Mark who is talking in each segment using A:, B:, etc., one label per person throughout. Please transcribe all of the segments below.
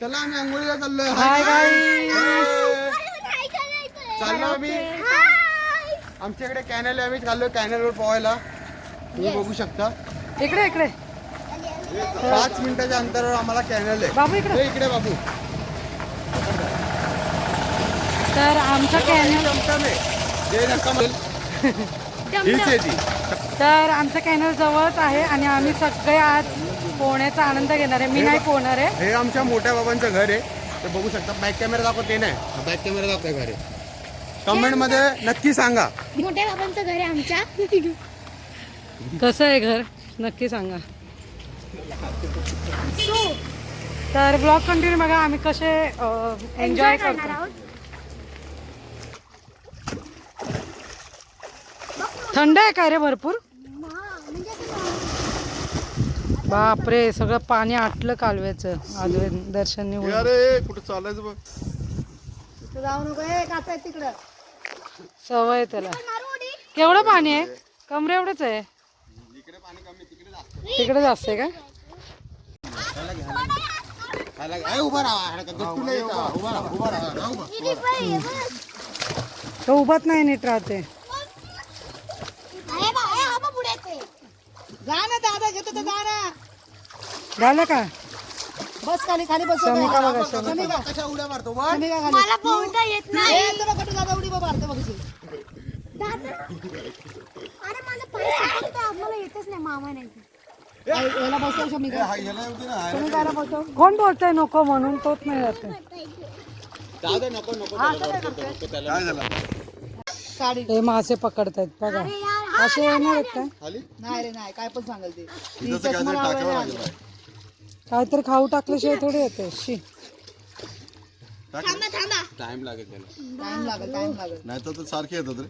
A: चला आम्ही आंघोळीला चाललोय.
B: हाय
A: चाललो आम्ही आमच्याकडे कॅनल आहे आम्ही चाललोय कॅनलवर पोहायला. तुम्ही बघू शकता.
B: इकडे इकडे.
A: पाच मिनिटाच्या अंतरावर आम्हाला कॅनल आहे.
B: बाबू इकडे.
A: इकडे बाबू.
B: तर आमचा कॅनल
A: आहे. जे नका म्हणेल, हीच आहे ती.
B: तर आमचं कॅनल जवळच आहे आणि आम्ही सगळे आज पोहण्याचा आनंद घेणार आहे मी नाही पोहणार आहे.
A: हे आमच्या मोठ्या बाबांचं घर आहे. ते बघू शकता बॅक कॅमेरा दाखव ते नाही बॅक कॅमेरा दाखव घर आहे. कमेंटमध्ये नक्की सांगा.
C: मोठ्या बाबांचं घर आहे आमच्या.
B: कसं आहे घर? नक्की सांगा. तर ब्लॉग कंटिन्यू बघा आम्ही कसे एन्जॉय
C: करणार
B: करतो.
C: आहोत?
B: थंड आहे काय रे भरपूर
C: हा, म्हणजे असं
B: बापरे सगळं पाणी आटलं कालव्याचं. आज दर्शन निवडून
A: अरे कुठे चालायचं बघ.
C: जाऊ नको ए काचा तिकडं.
B: सवय त्याला. केवढं पाणी आहे? कमरे एवढंच आहे? तिकडे जास्त. आहे का. तो उभाच नाही नीट राहते.
C: जा ना दादा घेतो तर जा ना.
B: झालं का?
C: बस खाली खाली बस.
B: समिका बघा समिका
A: कशा उड्या मारतो? बघ
C: मला पोहता येत नाही. दादा उडी मारते बघ दादा अरे माझा पाय सरकतो, मला येतच नाही मामा नाही. याला बसव शमिका
A: हा, याला येऊ दे ना.
C: शमिकाला बसव?
B: कोण बोलतंय नको म्हणून तोच नाही जाते.
A: जाऊ दे, नको नको त्याला वरती नको त्याला. काय झालं
C: साडी.
B: हे मासे पकडतायत बघा.
C: अरे यार
B: असे येणार आहेत का
A: खाली?
C: नाही रे नाही काय पण सांगाल ते.
A: टाकावं लागेल. बाई.
B: काहीतरी खाऊ टाकल्याशिवाय थोडी येते. शी.
C: थांबा थांबा.
A: टाइम लागेल त्याला.
C: टाइम लागेल टाइम लागेल.
A: नाही तर ते सारखे येतात रे.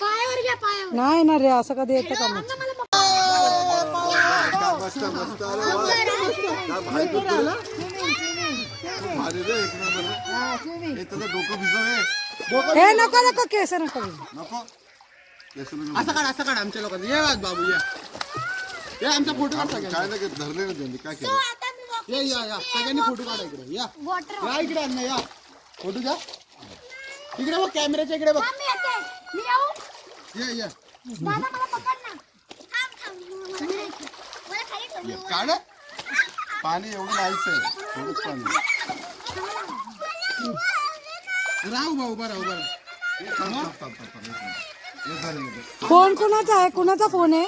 C: पायावर घ्या पायावर.
B: नाही ना रे असं कधी येतं का मग?
A: मस्त मस्त अरे वा. काय भाई करतो रे? भारी रे एक नंबर रे. हे त्याचं डोकं भिजव हे
B: हे नको नको केस नको.
A: नको. असं काढ असं काढ आमच्या लोकांचं. ये आज बाबू ये. ये आमचा फ़ोटो काढ. काय नाही धरले ना त्यांनी काय केलं
C: आता मी
A: ये या या सगळ्यांनी फ़ोटो काढा इकडे या।
C: वॉटर
A: या इकडे अण्णा या फ़ोटो घ्या इकडे बघ कॅमेऱ्याच्या इकडे बघ
C: मी येते मी येऊ
A: ये ये।
C: दादा मला पकड ना थांब थांब मला खाली- मला खाली ठेव.
A: काढ। पाणी एवढं नाहीच आहे थोडंच पाणी. राह उभा उभा राहा उभा राहा. हे धर, हे धर.
B: फ़ोन कुणाचा आहे? कुणाचा फ़ोन आहे?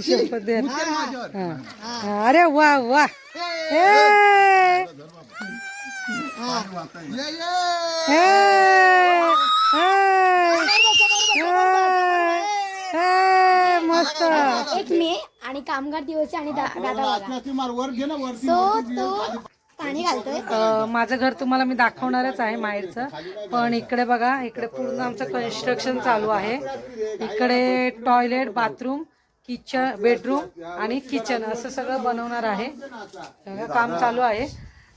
B: शपथ अरे वा वा मस्त
C: एक मे आणि कामगार दिवस आणि दादा
A: वर घे ना
C: तो पाणी घालतोय.
B: अ, माझं घर तुम्हाला मी दाखवणारच आहे माहेरचं. पण इकडे बघा इकडे पूर्ण आमचं कन्स्ट्रक्शन चालू आहे. इकडे टॉयलेट बाथरूम किचन बेडरूम आणि किचन असं सगळं बनवणार आहे. काम चालू आहे.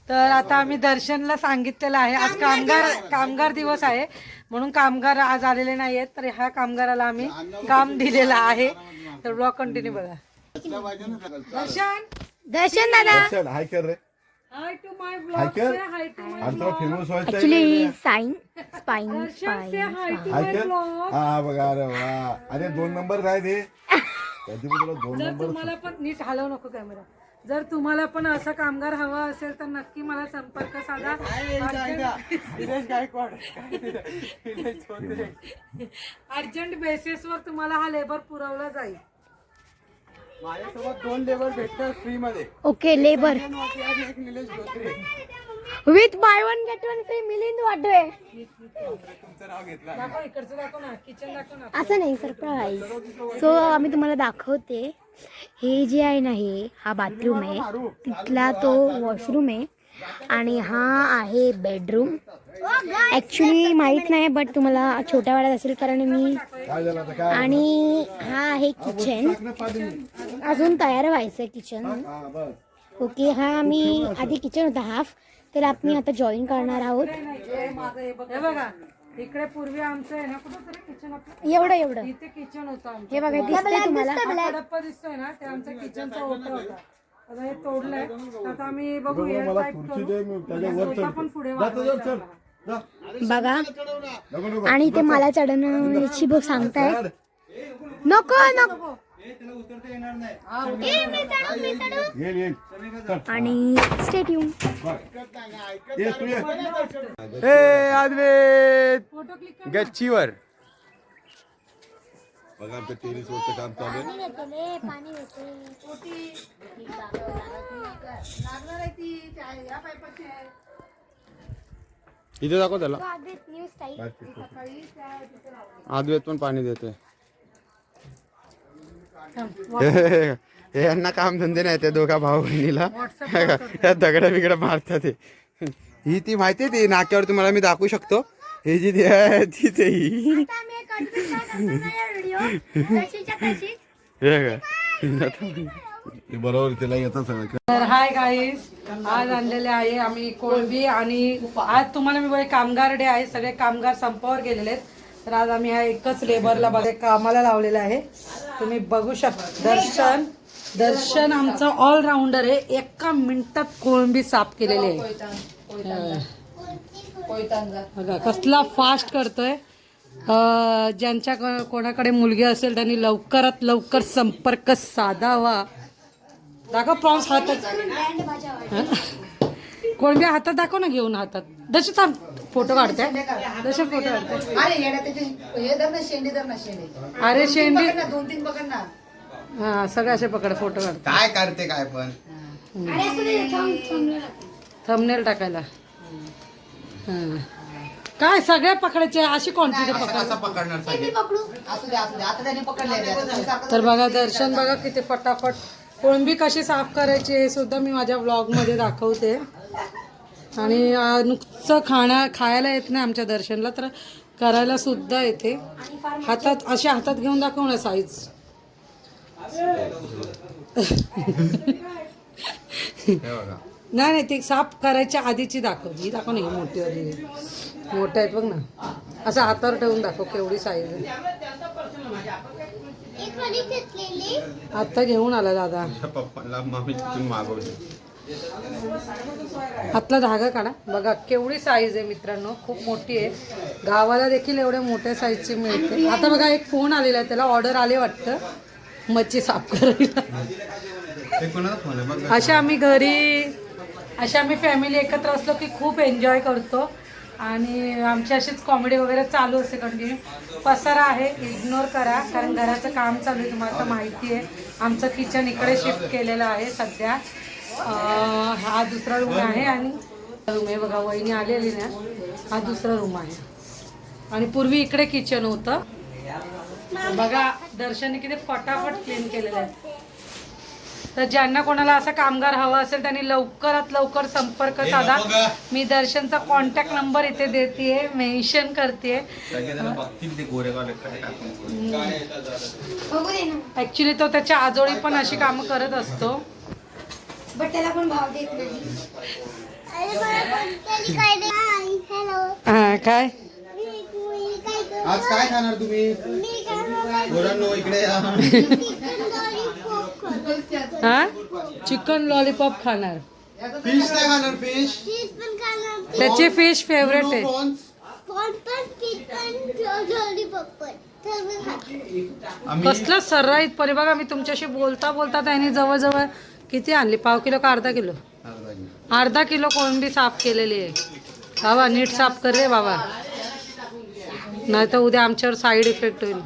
B: तर आता आम्ही दर्शनला सांगितलेलं आहे. आज कामगार कामगार दिवस. आहे. म्हणून कामगार आज आलेले नाही आहेत तर ह्या कामगाराला आम्ही काम दिलेलं आहे. तर ब्लॉग कंटिन्यू बघा. दर्शन.
C: दर्शन दादा.
A: हाय कर रे.
B: Hi to my blog hi to my
A: आंतरा famous व्हायचं
C: ऍक्च्युली साईन
B: से हाय टू
A: हाय
B: माय
A: कर
B: ब्लॉग
A: हा बघा अरे वा अरे दोन नंबर काय ते कधी पण तुला दोन
B: जर
A: नंबर
B: तुम्हाला पण नीट हलवू नको कॅमेरा जर तुम्हाला पण असं कामगार हवा असेल तर नक्की मला संपर्क साधा. अर्जंट बेसिसवर तुम्हाला हा लेबर पुरवला जाईल.
A: माझ्यासोबत दोन लेबर भेटतात फ्री मध्ये
C: ओके लेबर.
A: एक Nilesh Dhotre.
C: With buy one get one free Milind वाटोय
B: दाखव इकडचं दाखव ना किचन दाखव ना.
C: असं नाही सरप्राईज सो आम्ही तुम्हाला दाखवते. हे जे आहे ना हे हा बाथरूम आहे. तिथला तो वॉशरूम आहे. आणि हा आहे बेडरूम ॲक्च्युली माहीत नाही बट तुम्हाला छोट्या वाड्यात असेल कारण मी आणि हा आहे किचन अजून तयार व्हायचं किचन
A: हा
C: ओके हा आम्ही आधी किचन होता हाफ तर आम्ही आता जॉईन करणार आहोत.
B: हे बघा इकडे पूर्वी आमचं आहे ना कुठं तरी किचन आपलं
C: एवढं एवढं.
B: इथे किचन होतं आमचं.
C: हे बघा दिसतंय तुम्हाला.
B: दिसतोय ना ते आमचं किचनचा ओटा होता. आता हे तोडलंय. आता आम्ही बघू
A: बघा,
B: air
A: मला
B: tight
A: खुर्ची
B: करू.
A: दे मी त्याच्यावर
B: सोफा पण
A: चढतो.
B: पुढे
A: जा त्याच्यावर
B: वाढवायचा
A: चढ. जा.
C: बघा.
A: नको, नको.
C: आणि ते मला चढवण्याची बघ सांगताय.
A: चढ.
C: नको नको.
A: येईल येईल. चढ.
C: आणि स्टेट येऊन
A: ये तू ये.
D: ए अद्वैत गच्चीवर.
A: बघा आमच्या टेरिस वरचं काम चालू आहे
D: इथे दाखव त्याला अद्वैत पण पाणी देतोय हे यांना काम धंदे नाही त्या दोघा भाऊ बहिणीला दगड बिगड मारतात ही ती माहितीये ती नाक्यावर तुम्हाला मी दाखवू शकतो। ही जी ती आहे तीच आहे ही. हे का?
A: ते बरोबर तिला येतं सगळं
B: तर हाय गाईस आज आणलेले आहे आम्ही कोळंबी आणि आज तुम्हाला मी बोले कामगार डे आहे सगळे कामगार संपावर गेलेले आहेत. तर आज आम्ही हा एकच लेबरला बघा कामाला लावलेला आहे. तुम्ही बघू शकता. दर्शन दर्शन आमचा ऑलराऊंडर आहे. एका मिनिटात कोळंबी साफ केलेली आहे. बघा कसला फास्ट करतोय. अं, ज्यांच्या कोणाकडे मुलगी असेल त्यांनी लवकरात लवकर संपर्क साधावा. दाखव प्रॉन्स हातात? कोळंबी हातात दाखव ना घेऊन हातात. दश थांब फोटो काढते. दश फोटो काढते.
E: अरे शेंडी धर ना शेंडी.
B: अरे शेंडी.
E: पकड ना दोन तीन पकड ना.
B: हा सगळे असे पकड फोटो काढ
D: काय करते काय पण.
B: थंबनेल टाकायला. काय सगळे पकडायचे? अशी क्वांटिटी पकड
D: कसा पकडणार सगळे.
E: असू दे असू दे. आता त्याने पकडले
B: तर बघा दर्शन बघा किती फटाफट. कोळंबी कशी साफ करायची हे सुद्धा मी माझ्या ब्लॉगमध्ये दाखवते. आणि नुकतं खाणं खायला येत नाही आमच्या दर्शनला तर करायला सुद्धा येते. हातात असे हातात घेऊन दाखव ना साईज
D: हे बघा.
B: नाही नाही ती साफ करायच्या आधीची दाखव. ही दाखव ना ही मोठी वाली मोठ्या आहेत बघ ना. असं हातावर ठेवून दाखव केवढी साईज आहे. आत्ता घेऊन आला दादा.
D: तुझ्या पप्पाला मामी तिथून मागवली.
B: आतला धागा काढा. बघा केवढी साईज आहे मित्रांनो. खूप मोठी आहे. गावाला देखील एवढ्या मोठ्या साईजची मिळते. आता बघा एक फोन आलेला आहे. त्याला ऑर्डर आले वाटतं. मच्छी साफ करायला. अशा आम्ही घरी अशा आम्ही फॅमिली एकत्र असलो की खूप एन्जॉय करतो. आणि आमची अशीच कॉमेडी वगैरे चालू असते कंटिन्यू पसारा आहे इग्नोर करा. कारण घराचं काम चालू आहे तुम्हाला तर माहिती आहे. आमचं किचन इकडे शिफ्ट केलेलं आहे सध्या. हा दुसरा रूम आहे आणि रूम आहे. बघा वहिनी आलेली ना. हा दुसरा रूम आहे. आणि पूर्वी इकडे किचन होतं. बघा दर्शनी किती फटाफट क्लीन केलेलं आहे. तर ज्यांना कोणाला असा कामगार हवा असेल त्यांनी लवकरात लवकर संपर्क साधा. मी दर्शनचा कॉन्टॅक्ट नंबर इथे देते मेन्शन करते ऍक्च्युली तो त्याच्या आजोळी पण अशी कामं करत असतो.
C: बट त्याला पण भाव देत नाही.
B: हा काय?
D: आज काय खाणार तुम्ही? इकडे या.
B: हा? चिकन लॉलीपॉप खाणार.
D: फिश नाही खाणार फिश
B: त्याची फिश फेवरेट आहे.
D: आम्ही
B: कसलं सर्राईत परी बघा मी तुमच्याशी बोलता बोलता त्यांनी जवळजवळ किती आणली? पाव किलो का अर्धा किलो? अर्धा किलो. कोळंबी साफ केलेली आहे. बाबा नीट साफ कर रे बाबा. नाही तर उद्या आमच्यावर साईड इफेक्ट होईल.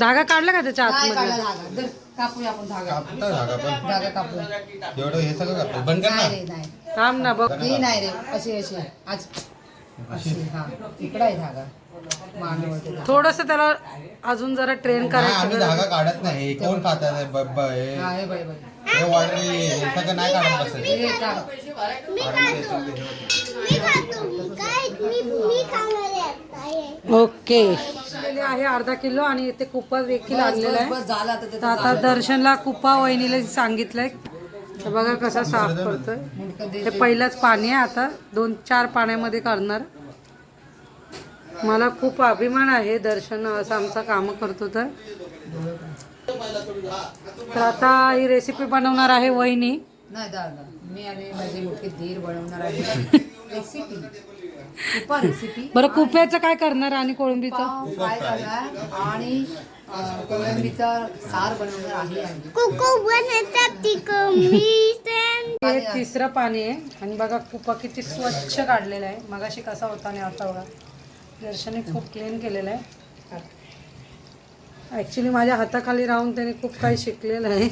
B: धागा काढला का त्याच्या आतमध्ये?
E: कापूया आपण धागा.
D: कापता धागा पण.
E: धागा कापूया
D: एवढं हे सगळं करतो बंद कर
E: नाही
D: ना.
E: रे नाही.
B: थांब ना बघ.
E: ही नाही रे. अशी अशी आज अशी. हा. इकडं आहे धागा. मांडीवरती धागा.
B: थोडस त्याला अजून जरा ट्रेन
D: नाही,
B: करायचं
D: धागा काढत नाही. कोण खातात हे? ब- ब- हे
E: हा हे बाई बाई.
D: हे ऑर्डर हे सगळं नाही काढत बसत
E: हे. काढ.
B: ओके. आहे अर्धा किलो आणि ते कुपा देखील आणलेला आहे. तर आता दर्शनला कुपा वहिनीला सांगितलंय. तर बघा कसा साफ करतोय. हे पहिलंच पाणी आहे आता. दोन चार पाण्यामध्ये करणार. मला खूप अभिमान आहे दर्शन असं आमचं काम करतो तर तर आता ही रेसिपी बनवणार आहे वहिनी.
E: नाही दादा. मी आणि माझे मोठे धीर बनवणार आहे. रेसिपी रेसिपी
B: बरं कुप्याचं काय करणार आणि कोळंबीचं?
E: पाव फ्राय करणार आणि अं, कोळंबीचा सार बनवणार आहे आम्ही.
C: कोको बनवतात ती कमी
B: हे तिसरं पाणी आहे. आणि बघा कुपा किती स्वच्छ काढलेला आहे. मगाशी कसा होता आणि आता बघा. दर्शने खूप क्लीन केलेलं आहे. ॲक्च्युली माझ्या हाताखाली राहून त्याने खूप काही शिकलेलं आहे.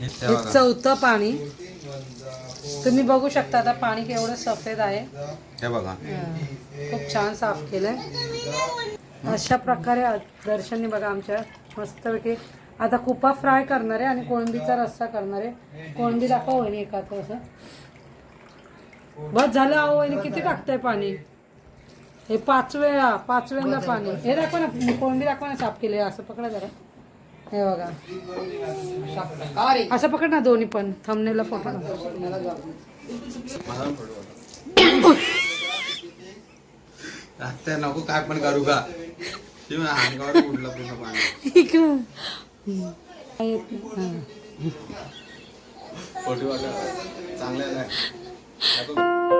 B: हे चौथं पाणी. तुम्ही बघू शकता आता पाणी केवढं सफेद आहे.
D: हे बघा.
B: खूप छान साफ केलंय. अशा प्रकारे दर्शनने बघा आमच्या मस्तपैकी. आता कुपा फ्राय करणार आहे आणि कोळंबीचा रस्सा करणार. आहे कोळंबी दाखवा वहिनी एका असं. बस झालं अहो वहिनी किती टाकताय पाणी? हे पाच वेळा पाच वेळा पाणी. हे दाखवा ना कोळंबी दाखवा ना साफ केले असं पकडा जरा. हे बघा.
E: अशा प्रकारे
B: असं पकड ना दोन्ही पण. थंबनेला फोटो
D: आता नको काय पण करू का? उडलं पूर्ण पाणी.
B: इकडं
D: फोटो चांगला नाही